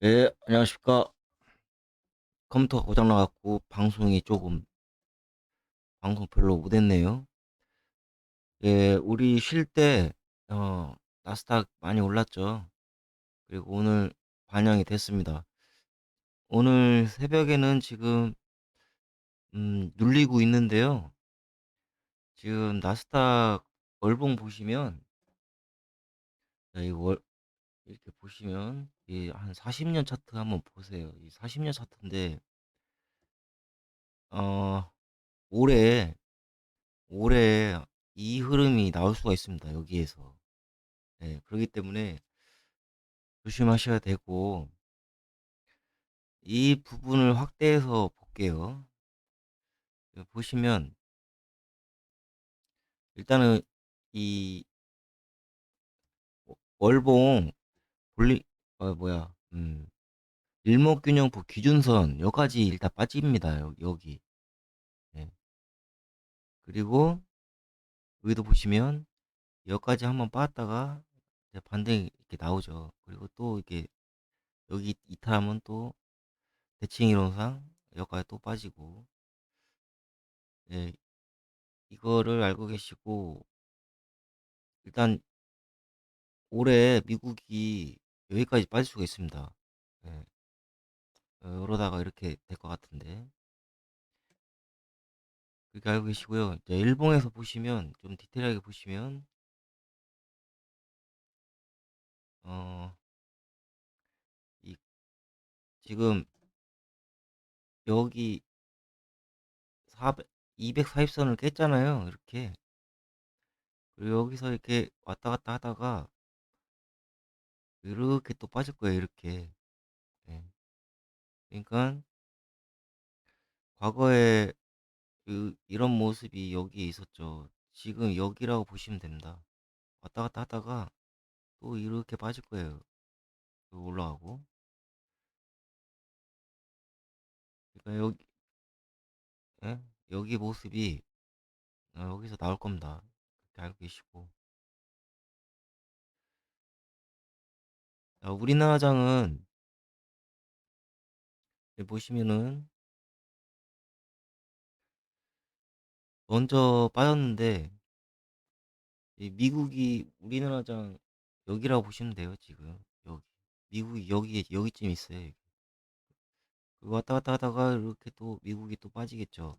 네, 안녕하십니까. 컴퓨터가 고장 나 갖고 방송이 조금 방송 별로 못했네요. 예, 우리 쉴 때 어 나스닥 많이 올랐죠. 그리고 오늘 반영이 됐습니다. 오늘 새벽에는 지금 음 눌리고 있는데요. 지금 나스닥 월봉 보시면 이월 이렇게 보시면 이 한 40 년 차트 한번 보세요. 이 40 년 차트인데 어 올해 올해 이 흐름이 나올 수가 있습니다, 여기에서. 네, 그렇기 때문에 조심하셔야 되고 이 부분을 확대해서 볼게요. 그 보시면 일단은 이 워- 월봉 볼리 어 뭐야 음 일목균형부 기준선 여기까지 일단 빠집니다. 여, 여기 네. 그리고 여기도 보시면 여기까지 한번 빠졌다가 이제 반등이 이렇게 나오죠. 그리고 또 이게 여기 이탈하면 또 대칭 이론상 여기까지 또 빠지고 예, 이거를 알고 계시고 일단 올해 미국이 여기까지 빠질 수가 있습니다. 예, 어, 이러다가 이렇게 될 것 같은데 그렇게 알고 계시고요. 이제 일봉에서 보시면 좀 디테일하게 보시면 어, 이 지금 여기 400, 240선을 깼잖아요. 이렇게 그리고 여기서 이렇게 왔다 갔다 하다가 이렇게 또 빠질 거예요. 이렇게 예. 그러니까 과거에 그 이런 모습이 여기에 있었죠. 지금 여기라고 보시면 됩니다. 왔다 갔다 하다가 또 이렇게 빠질 거예요. 올라가고. 그러니까 여기, 예? 여기 모습이 어, 여기서 나올 겁니다. 그렇게 알고 계시고. 자, 우리나라장은 여기 보시면은 먼저 빠졌는데 이 미국이 우리나라장 여기라고 보시면 돼요. 지금 여기 미국이 여기 여기쯤 있어요. 그 왔다 갔다 하다가 이렇게 또 미국이 또 빠지겠죠.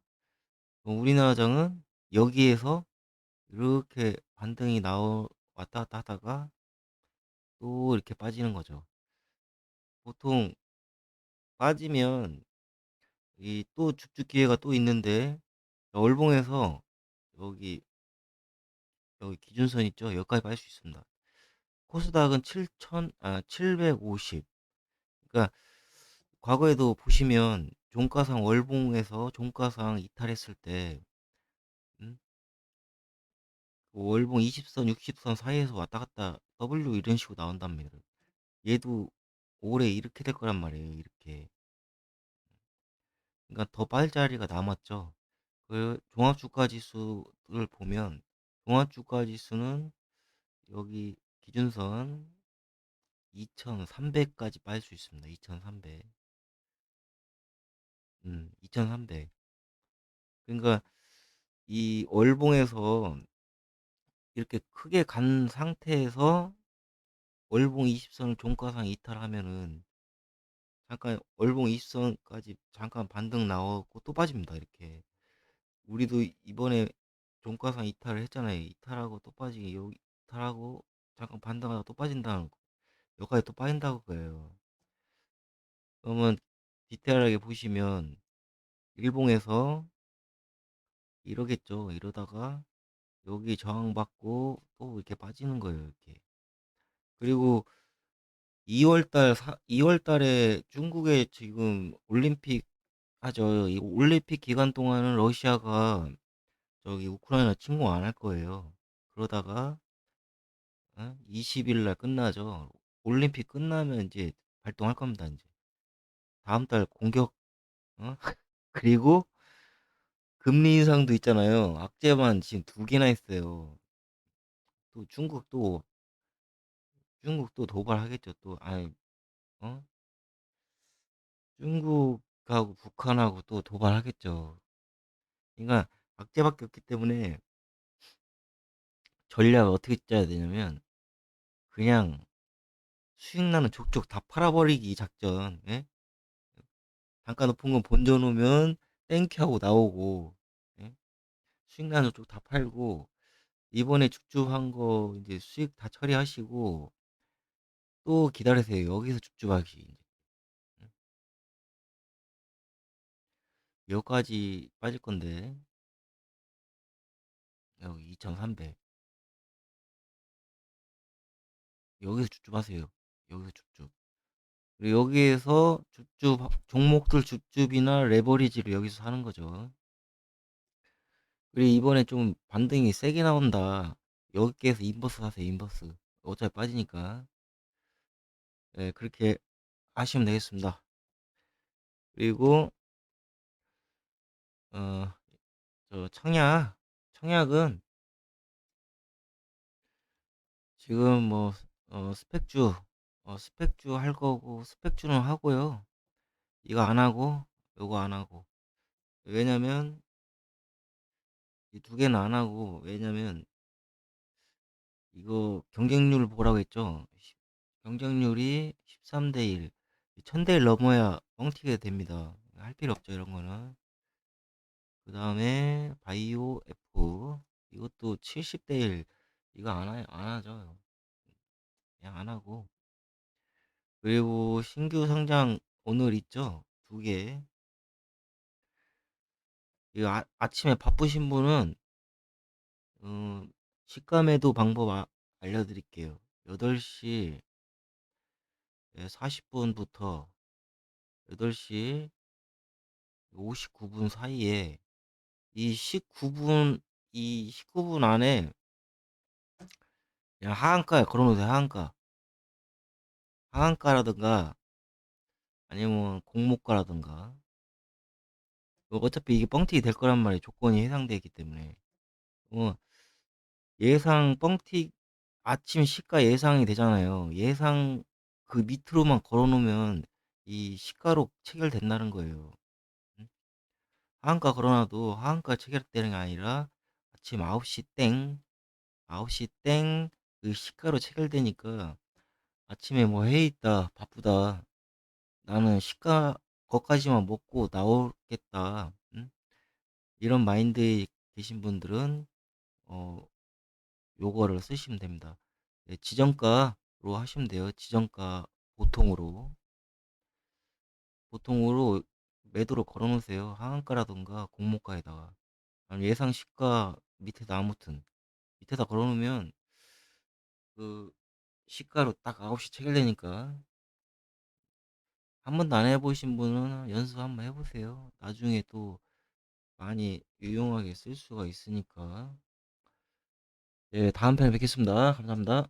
우리나라장은 여기에서 이렇게 반등이 나오 왔다 갔다 하다가 또 이렇게 빠지는 거죠. 보통 빠지면 이 또 줍줍 기회가 또 있는데 월봉에서 여기 여기 기준선 있죠? 여기까지 빠질 수 있습니다. 코스닥은 7천 아 750. 그러니까 과거에도 보시면 종가상 월봉에서 종가상 이탈했을 때 월봉 20선, 60선 사이에서 왔다 갔다 W 이런 식으로 말이에요. 얘도 올해 이렇게 될 거란 말이에요. 이렇게. 그러니까 더 빠질 자리가 남았죠. 그 종합 주가 지수를 보면 종합 주가 지수는 여기 기준선 2300까지 빠질 수 있습니다. 2300. 음, 2300. 그러니까 이 월봉에서 이렇게 크게 간 상태에서 월봉 20선을 종가상 이탈하면은 잠깐 월봉 20선까지 잠깐 반등 나오고 또 빠집니다. 이렇게. 우리도 이번에 종가상 이탈을 했잖아요. 이탈하고 또 빠지기, 여기 이탈하고 잠깐 반등하다가 또 빠진다는 거. 여기까지 또 빠진다고 그래요. 그러면 디테일하게 보시면 일봉에서 이러겠죠. 이러다가 여기 저항받고 또 이렇게 빠지는 거예요. 이렇게. 그리고 2월달 2월달에 중국에 지금 올림픽 하죠. 이 올림픽 기간 동안은 러시아가 저기 우크라이나 침공 안 할 거예요. 그러다가 어? 20일 날 끝나죠. 올림픽 끝나면 이제 발동할 겁니다. 이제 다음 달 공격 어? 그리고 금리 인상도 있잖아요. 악재만 지금 두 개나 있어요. 또 중국 또 중국 또 도발하겠죠. 또 아니 어? 중국하고 북한하고 또 도발하겠죠. 그러니까 악재밖에 없기 때문에 전략을 어떻게 짜야 되냐면 그냥 수익 나는 족족 다 팔아 버리기 작전. 예? 단가 높은 건 본전 오면 땡큐 하고 나오고 예? 수익 나는 족다 팔고 이번에 줍줍한 거 이제 수익 다 처리하시고 또 기다리세요. 여기서 줍줍하기. 이제. 응? 여기까지 빠질 건데 여기 2,300 여기서 줍줍하세요. 여기서 줍줍. 그리고 여기에서 줍줍 종목들 줍줍이나 레버리지를 여기서 사는 거죠. 그리고 이번에 좀 반등이 세게 나온다. 여기에서 인버스 사세요. 인버스. 어차피 빠지니까. 예, 그렇게 하시면 되겠습니다. 그리고 어, 저 청약, 청약은 지금 뭐 어, 스펙주, 어, 스펙주 할 거고 스펙주는 하고요. 이거 안 하고 요거 안 하고. 왜냐면 이두 개는 안 하고 왜냐면 이거 경쟁률 보라고 했죠. 시- 경쟁률이 13대 1. 1000대 1 넘어야 뻥튀기가 됩니다. 할 필요 없죠, 이런 거는. 그 다음에 바이오 F 이것도 70대 1 이거 안, 하, 안 하죠 그냥 안 하고 그리고 신규 상장 오늘 있죠 두개 이거 아, 아침에 바쁘신 분은 음, 매도 방법 아, 알려드릴게요. 8시 40분부터 8시 59분 사이에 이 19분 이 19분 안에 그냥 하한가에 걸어놓으세요 하한가 하한가라든가 아니면 공모가라든가 뭐 어차피 이게 뻥튀기 될 거란 말이에요. 조건이 해당되어 있기 때문에. 어, 예상 뻥튀 아침 시가 예상이 되잖아요. 예상 그 밑으로만 걸어 놓으면 이 시가로 체결된다는 거예요. 응? 하한가 걸어 놔도 하한가 체결되는 게 아니라 아침 9시 땡 9시 땡그 시가로 체결되니까 아침에 뭐 회의 있다 바쁘다. 나는 시가 거까지만 먹고 나오겠다. 응? 이런 마인드에 계신 분들은 어 요거를 쓰시면 됩니다. 네, 지정가로 하시면 돼요. 지정가 보통으로 보통으로 매도로 걸어 놓으세요. 하한가라든가 공모가에다가 예상 시가 밑에다 아무튼 밑에다 걸어 놓으면 그 시가로 딱 9시 체결되니까 한 번도 안 해 보신 분은 연습 한번 해 보세요. 나중에 또 많이 유용하게 쓸 수가 있으니까. 네, 다음 편에 뵙겠습니다. 감사합니다.